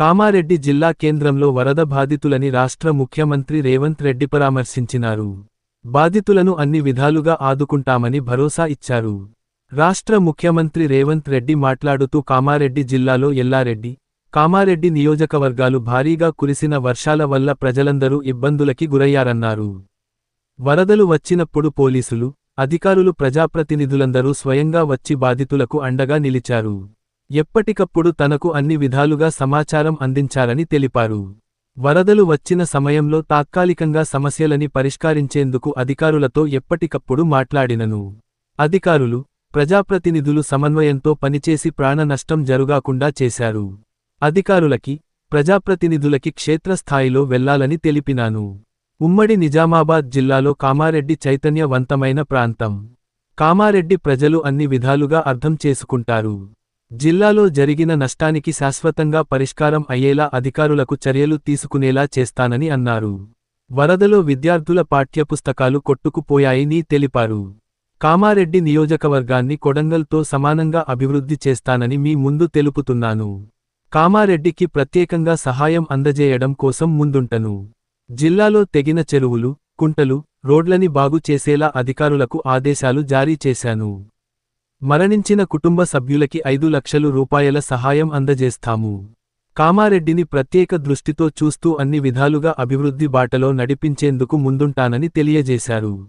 కామారెడ్డి జిల్లా కేంద్రంలో వరద బాధితులని రాష్ట్ర ముఖ్యమంత్రి రేవంత్ రెడ్డి పరామర్శించినారు. బాధితులను అన్ని విధాలుగా ఆదుకుంటామని భరోసా ఇచ్చారు. రాష్ట్ర ముఖ్యమంత్రి రేవంత్ రెడ్డి మాట్లాడుతూ కామారెడ్డి జిల్లాలో ఎల్లారెడ్డి కామారెడ్డి నియోజకవర్గాలు భారీగా కురిసిన వర్షాల వల్ల ప్రజలందరూ ఇబ్బందులకి గురయ్యారన్నారు. వరదలు వచ్చినప్పుడు పోలీసులు అధికారులు ప్రజాప్రతినిధులందరూ స్వయంగా వచ్చి బాధితులకు అండగా నిలిచారు. ఎప్పటికప్పుడు తనకు అన్ని విధాలుగా సమాచారం అందించారని తెలిపారు. వరదలు వచ్చిన సమయంలో తాత్కాలికంగా సమస్యలని పరిష్కరించేందుకు అధికారులతో ఎప్పటికప్పుడు మాట్లాడినను. అధికారులు ప్రజాప్రతినిధులు సమన్వయంతో పనిచేసి ప్రాణ నష్టం జరుగాకుండా చేశారు. అధికారులకి ప్రజాప్రతినిధులకి క్షేత్రస్థాయిలో వెళ్ళాలని తెలిపినాను. ఉమ్మడి నిజామాబాద్ జిల్లాలో కామారెడ్డి చైతన్యవంతమైన ప్రాంతం. కామారెడ్డి ప్రజలు అన్ని విధాలుగా అర్థం చేసుకుంటారు. జిల్లాలో జరిగిన నష్టానికి శాశ్వతంగా పరిష్కారం అయ్యేలా అధికారులకు చర్యలు తీసుకునేలా చేస్తానని అన్నారు. వరదలో విద్యార్థుల పాఠ్యపుస్తకాలు కొట్టుకుపోయాయని తెలిపారు. కామారెడ్డి నియోజకవర్గాన్ని కొడంగల్తో సమానంగా అభివృద్ధి చేస్తానని మీ ముందు తెలుపుతున్నాను. కామారెడ్డికి ప్రత్యేకంగా సహాయం అందజేయడం కోసం ముందుంటను. జిల్లాలో తెగిన చెరువులు కుంటలు రోడ్లని బాగు చేసేలా అధికారులకు ఆదేశాలు జారీ చేశాను. మరణించిన కుటుంబ సభ్యులకి ఐదు లక్షలు రూపాయల సహాయం అందజేస్తాము. కామారెడ్డిని ప్రత్యేక దృష్టితో చూస్తూ అన్ని విధాలుగా అభివృద్ధి బాటలో నడిపించేందుకు ముందుంటానని తెలియజేశారు.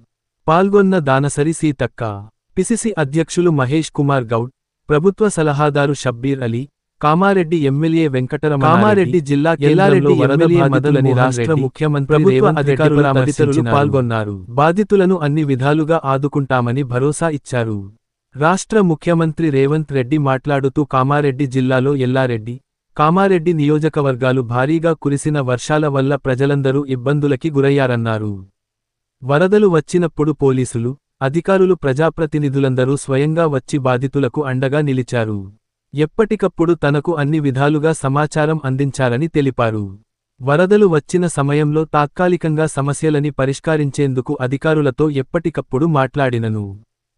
పాల్గొన్న దానసరి సీతక్క పిసిసి అధ్యక్షులు మహేష్ కుమార్ గౌడ్ ప్రభుత్వ సలహాదారు షబ్బీర్ అలీ కామారెడ్డి ఎమ్మెల్యే వెంకటరమణ కామారెడ్డి జిల్లా కేలారెడ్డి ఎమ్మెల్యే మదలని రాష్ట్ర ముఖ్యమంత్రి అధికారులు పాల్గొన్నారు. బాధితులను అన్ని విధాలుగా ఆదుకుంటామని భరోసా ఇచ్చారు. రాష్ట్ర ముఖ్యమంత్రి రేవంత్ రెడ్డి మాట్లాడుతూ కామారెడ్డి జిల్లాలో ఎల్లారెడ్డి కామారెడ్డి నియోజకవర్గాలు భారీగా కురిసిన వర్షాల వల్ల ప్రజలందరూ ఇబ్బందులకి గురయ్యారన్నారు. వరదలు వచ్చినప్పుడు పోలీసులు అధికారులు ప్రజాప్రతినిధులందరూ స్వయంగా వచ్చి బాధితులకు అండగా నిలిచారు. ఎప్పటికప్పుడు తనకు అన్ని విధాలుగా సమాచారం అందించారని తెలిపారు. వరదలు వచ్చిన సమయంలో తాత్కాలికంగా సమస్యలని పరిష్కరించేందుకు అధికారులతో ఎప్పటికప్పుడు మాట్లాడినను.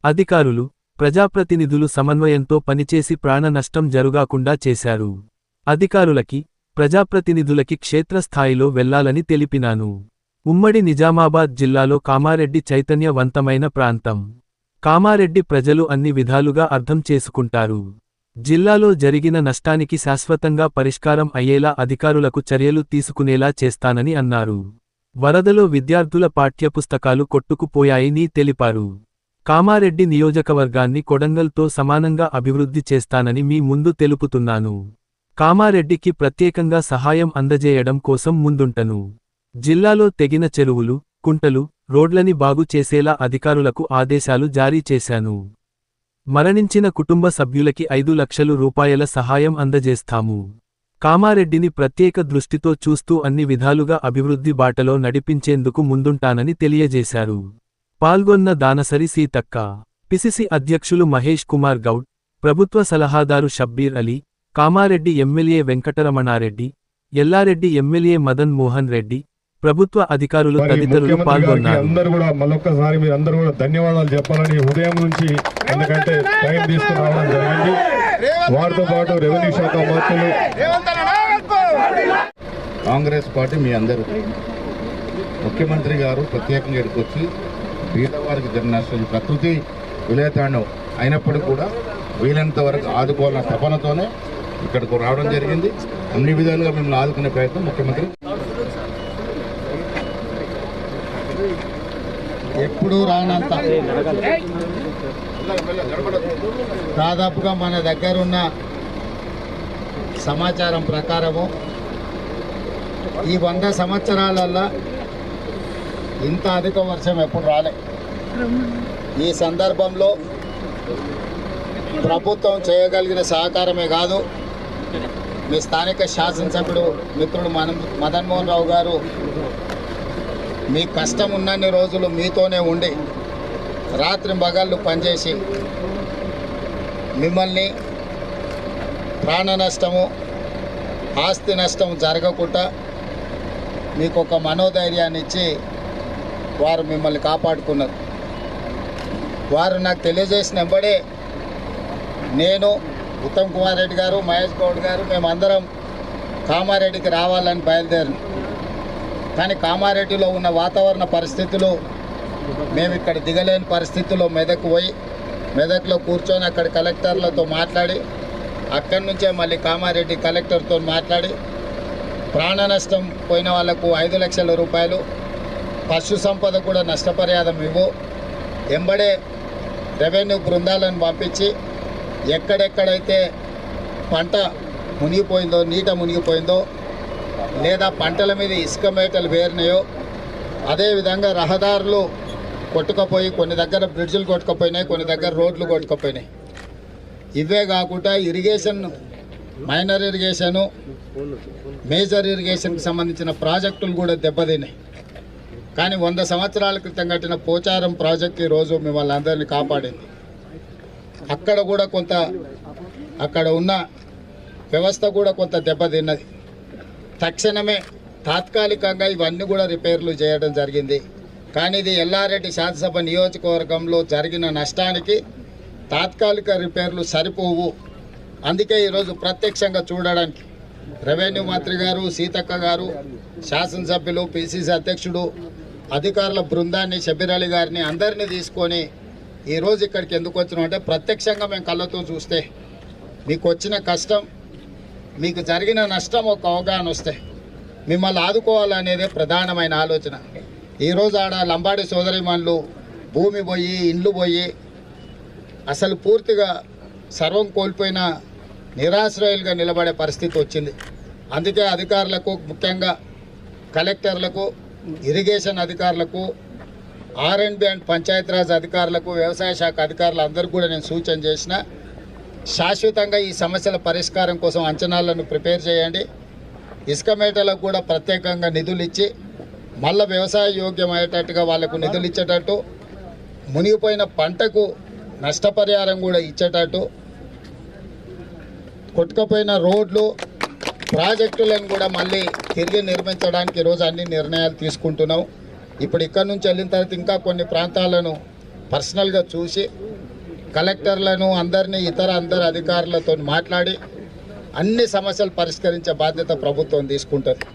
అధికారులు ప్రజాప్రతినిధులు సమన్వయంతో పనిచేసి ప్రాణ నష్టం జరుగాకుండా చేశారు. అధికారులకి ప్రజాప్రతినిధులకి క్షేత్రస్థాయిలో వెళ్ళాలని తెలిపినాను. ఉమ్మడి నిజామాబాద్ జిల్లాలో కామారెడ్డి చైతన్యవంతమైన ప్రాంతం. కామారెడ్డి ప్రజలు అన్ని విధాలుగా అర్థం చేసుకుంటారు. జిల్లాలో జరిగిన నష్టానికి శాశ్వతంగా పరిష్కారం అయ్యేలా అధికారులకు చర్యలు తీసుకునేలా చేస్తానని అన్నారు. వరదలో విద్యార్థుల పాఠ్యపుస్తకాలు కొట్టుకుపోయాయని తెలిపారు. కామారెడ్డి నియోజకవర్గాన్ని కొడంగల్తో సమానంగా అభివృద్ధి చేస్తానని మీ ముందు తెలుపుతున్నాను. కామారెడ్డికి ప్రత్యేకంగా సహాయం అందజేయడం కోసం ముందుంటను. జిల్లాలో తెగిన చెరువులు కుంటలు రోడ్లని బాగు చేసేలా అధికారులకు ఆదేశాలు జారీ చేశాను. మరణించిన కుటుంబ సభ్యులకి ఐదు లక్షలు రూపాయల సహాయం అందజేస్తాము. కామారెడ్డిని ప్రత్యేక దృష్టితో చూస్తూ అన్ని విధాలుగా అభివృద్ధి బాటలో నడిపించేందుకు ముందుంటానని తెలియజేశారు. పాల్గొన్న దానసరి సీతక్క పిసిసి అధ్యక్షులు మహేష్ కుమార్ గౌడ్ ప్రభుత్వ సలహాదారు షబ్బీర్ అలీ కామారెడ్డి ఎమ్మెల్యే వెంకటరమణారెడ్డి ఎల్లారెడ్డి ఎమ్మెల్యే మదన్ మోహన్ రెడ్డి ప్రభుత్వ అధికారులు తదితరులు పాల్గొన్నారు. అందరూ కూడా మళ్ళొక్కసారి మీరు అందరూ కూడా ధన్యవాదాలు చెప్పాలని ఉదయం నుంచి ఎందుకంటే టైం తీసుకుని రావడం జరిగింది. వారితో పాటు రెవెన్యూ శాఖ మంత్రులు కాంగ్రెస్ పార్టీ మీ అందరూ. ముఖ్యమంత్రి గారు ప్రత్యేకంగా ఇక్కడికి వచ్చి పేదవారికి జరిగిన ప్రకృతి విలేతాండం అయినప్పటికీ కూడా వీలైనంత వరకు ఆదుకోవాలన్న తపనతోనే ఇక్కడికి రావడం జరిగింది. అన్ని విధాలుగా మిమ్మల్ని ఆదుకునే ప్రయత్నం ముఖ్యమంత్రి. ఎప్పుడు రానంత. దాదాపుగా మన దగ్గర ఉన్న సమాచారం ప్రకారము ఈ వంద సంవత్సరాలల్లో ఇంత అధిక వర్షం ఎప్పుడు రాలే. ఈ సందర్భంలో ప్రభుత్వం చేయగలిగిన సహకారమే కాదు మీ స్థానిక శాసనసభ్యుడు మిత్రుడు మన మదన్మోహన్ రావు గారు మీ కష్టం ఉన్నన్ని రోజులు మీతోనే ఉండి రాత్రి మగళ్ళు పనిచేసి మిమ్మల్ని ప్రాణ నష్టము ఆస్తి నష్టం జరగకుండా మీకు ఒక మనోధైర్యాన్ని ఇచ్చి వారు మిమ్మల్ని కాపాడుకున్నారు. వారు నాకు తెలియజేసిన వెంబడే నేను ఉత్తమ్ కుమార్ రెడ్డి గారు మహేష్ గౌడ్ గారు మేమందరం కామారెడ్డికి రావాలని బయలుదేరి కానీ కామారెడ్డిలో ఉన్న వాతావరణ పరిస్థితులు మేము ఇక్కడ దిగలేని పరిస్థితుల్లో మెదక్ పోయి మెదక్లో కూర్చొని అక్కడ కలెక్టర్లతో మాట్లాడి అక్కడి నుంచే మళ్ళీ కామారెడ్డి కలెక్టర్తో మాట్లాడి ప్రాణ నష్టం పోయిన వాళ్ళకు ఐదు లక్షల రూపాయలు పశు సంపద కూడా నష్టపరిహారం ఇవ్వు. ఎంబడే రెవెన్యూ బృందాలను పంపించి ఎక్కడెక్కడైతే పంట మునిగిపోయిందో నీట మునిగిపోయిందో లేదా పంటల మీద ఇసుక మేటలు వేరినాయో అదేవిధంగా రహదారులు కొట్టుకపోయి కొన్ని దగ్గర బ్రిడ్జులు కొట్టుకపోయినాయి కొన్ని దగ్గర రోడ్లు కొట్టుకపోయినాయి. ఇవే కాకుండా ఇరిగేషన్ మైనర్ ఇరిగేషను మేజర్ ఇరిగేషన్కి సంబంధించిన ప్రాజెక్టులు కూడా దెబ్బతిన్నాయి. కానీ వంద సంవత్సరాల క్రితం కట్టిన పోచారం ప్రాజెక్ట్ ఈరోజు మిమ్మల్ని అందరినీ కాపాడింది. అక్కడ కూడా కొంత అక్కడ ఉన్న వ్యవస్థ కూడా కొంత దెబ్బతిన్నది తక్షణమే తాత్కాలికంగా ఇవన్నీ కూడా రిపేర్లు చేయడం జరిగింది. కానీ ఇది ఎల్లారెడ్డి శాసనసభ నియోజకవర్గంలో జరిగిన నష్టానికి తాత్కాలిక రిపేర్లు సరిపోవు. అందుకే ఈరోజు ప్రత్యక్షంగా చూడడానికి రెవెన్యూ మంత్రి గారు సీతక్క గారు శాసనసభ్యులు పిసిసి అధ్యక్షుడు అధికారుల బృందాన్ని షబీర్ అలీ గారిని అందరినీ తీసుకొని ఈరోజు ఇక్కడికి ఎందుకు వచ్చినాం అంటే ప్రత్యక్షంగా మేము కళ్ళతో చూస్తే మీకు వచ్చిన కష్టం మీకు జరిగిన నష్టం ఒక అవగాహన వస్తే మిమ్మల్ని ఆదుకోవాలనేదే ప్రధానమైన ఆలోచన. ఈరోజు ఆడ లంబాడి సోదరిమన్లు భూమి పోయి ఇండ్లు పోయి అసలు పూర్తిగా సర్వం కోల్పోయిన నిరాశ్రయులుగా నిలబడే పరిస్థితి వచ్చింది. అందుకే అధికారులకు ముఖ్యంగా కలెక్టర్లకు ఇరిగేషన్ అధికారులకు R and B and Panchayati Raj అధికారులకు వ్యవసాయ శాఖ అధికారులు అందరికీ కూడా నేను సూచన చేసిన శాశ్వతంగా ఈ సమస్యల పరిష్కారం కోసం అంచనాలను ప్రిపేర్ చేయండి. ఇసుక మేటలకు కూడా ప్రత్యేకంగా నిధులు ఇచ్చి మళ్ళీ వ్యవసాయ యోగ్యం అయ్యేటట్టుగా వాళ్ళకు నిధులు ఇచ్చేటట్టు మునిగిపోయిన పంటకు నష్టపరిహారం కూడా ఇచ్చేటట్టు కొట్టుకపోయిన రోడ్లు ప్రాజెక్టులను కూడా మళ్ళీ తిరిగి నిర్మించడానికి ఈరోజు అన్ని నిర్ణయాలు తీసుకుంటున్నాం. ఇప్పుడు ఇక్కడ నుంచి వెళ్ళిన తర్వాత ఇంకా కొన్ని ప్రాంతాలను పర్సనల్గా చూసి కలెక్టర్లను అందరినీ ఇతర అందరు అధికారులతో మాట్లాడి అన్ని సమస్యలు పరిష్కరించే బాధ్యత ప్రభుత్వం తీసుకుంటుంది.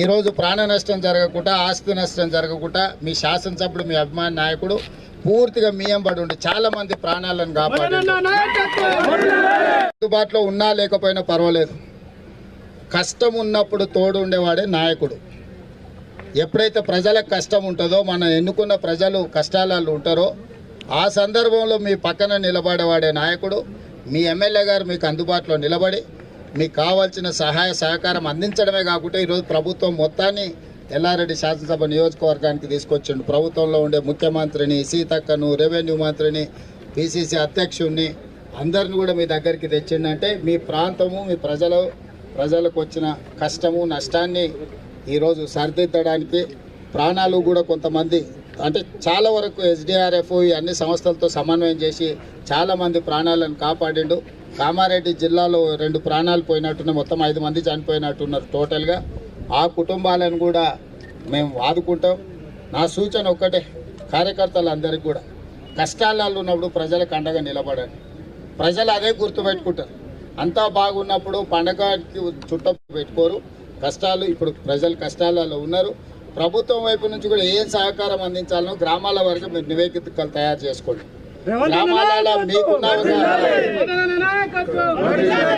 ఈరోజు ప్రాణ నష్టం జరగకుండా ఆస్తి నష్టం జరగకుండా మీ శాసనసభ్యుడు మీ అభిమాన నాయకుడు పూర్తిగా మీయంబడి ఉండి చాలా మంది ప్రాణాలను కాపాడి అందుబాటులో ఉన్నా లేకపోయినా పర్వాలేదు. కష్టం ఉన్నప్పుడు తోడు ఉండేవాడే నాయకుడు. ఎప్పుడైతే ప్రజలకు కష్టం ఉంటుందో మనం ఎన్నుకున్న ప్రజలు కష్టాలలో ఉంటారో ఆ సందర్భంలో మీ పక్కన నిలబడేవాడే నాయకుడు మీ ఎమ్మెల్యే గారు మీకు అందుబాటులో నిలబడి మీకు కావాల్సిన సహాయ సహకారం అందించడమే కాకుండా ఈరోజు ప్రభుత్వం మొత్తాన్ని ఎల్లారెడ్డి శాసనసభ నియోజకవర్గానికి తీసుకొచ్చిండు. ప్రభుత్వంలో ఉండే ముఖ్యమంత్రిని సీతక్కను రెవెన్యూ మంత్రిని పిసిసి అధ్యక్షుడిని అందరిని కూడా మీ దగ్గరికి తెచ్చిండంటే మీ ప్రాంతము మీ ప్రజలు ప్రజలకు వచ్చిన కష్టము నష్టాన్ని ఈరోజు సరిదిద్దడానికి ప్రాణాలు కూడా కొంతమంది అంటే చాలా వరకు ఎస్డిఆర్ఎఫ్ ఈ అన్ని సంస్థలతో సమన్వయం చేసి చాలామంది ప్రాణాలను కాపాడిండు. కామారెడ్డి జిల్లాలో రెండు ప్రాణాలు పోయినట్టున్న మొత్తం ఐదు మంది చనిపోయినట్టున్నారు టోటల్గా. ఆ కుటుంబాలను కూడా మేము ఆదుకుంటాం. నా సూచన ఒక్కటే కార్యకర్తలందరికీ కూడా. కష్టాలలో ఉన్నప్పుడు ప్రజలకు అండగా నిలబడండి. ప్రజలు అదే గుర్తుపెట్టుకుంటారు. అంతా బాగున్నప్పుడు పండగకి చుట్ట పెట్టుకోరు. కష్టాలు ఇప్పుడు ప్రజలు కష్టాలలో ఉన్నారు. ప్రభుత్వం వైపు నుంచి కూడా ఏం సహకారం అందించాలనో గ్రామాల వరకు మీరు నివేదికలు తయారు చేసుకోండి. గ్రామాలలో మీకున్న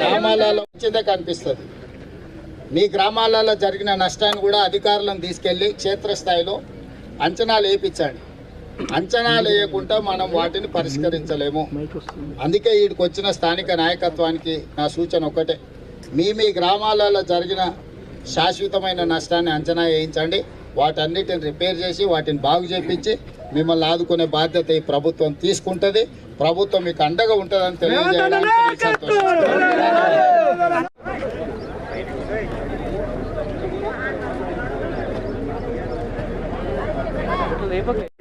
గ్రామాలలో వచ్చిందే కనిపిస్తుంది. మీ గ్రామాలలో జరిగిన నష్టాన్ని కూడా అధికారులను తీసుకెళ్ళి క్షేత్రస్థాయిలో అంచనాలు వేయించండి అంచనాలు వేయకుండా మనం వాటిని పరిష్కరించలేము. అందుకే వీడికి వచ్చిన స్థానిక నాయకత్వానికి నా సూచన ఒకటే మీ మీ గ్రామాలలో జరిగిన శాశ్వతమైన నష్టాన్ని అంచనా వేయించండి. వాటన్నిటిని రిపేర్ చేసి వాటిని బాగు చేపించి మిమ్మల్ని ఆదుకునే బాధ్యత ఈ ప్రభుత్వం తీసుకుంటుంది. ప్రభుత్వం మీకు అండగా ఉంటుందని తెలియజేయడానికి నేను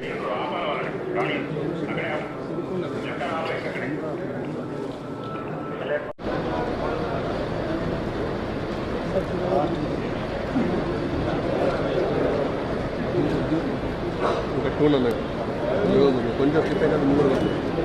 సంతోషిస్తున్నాను. ఇంకా టూన్ అన్నది ఈరోజు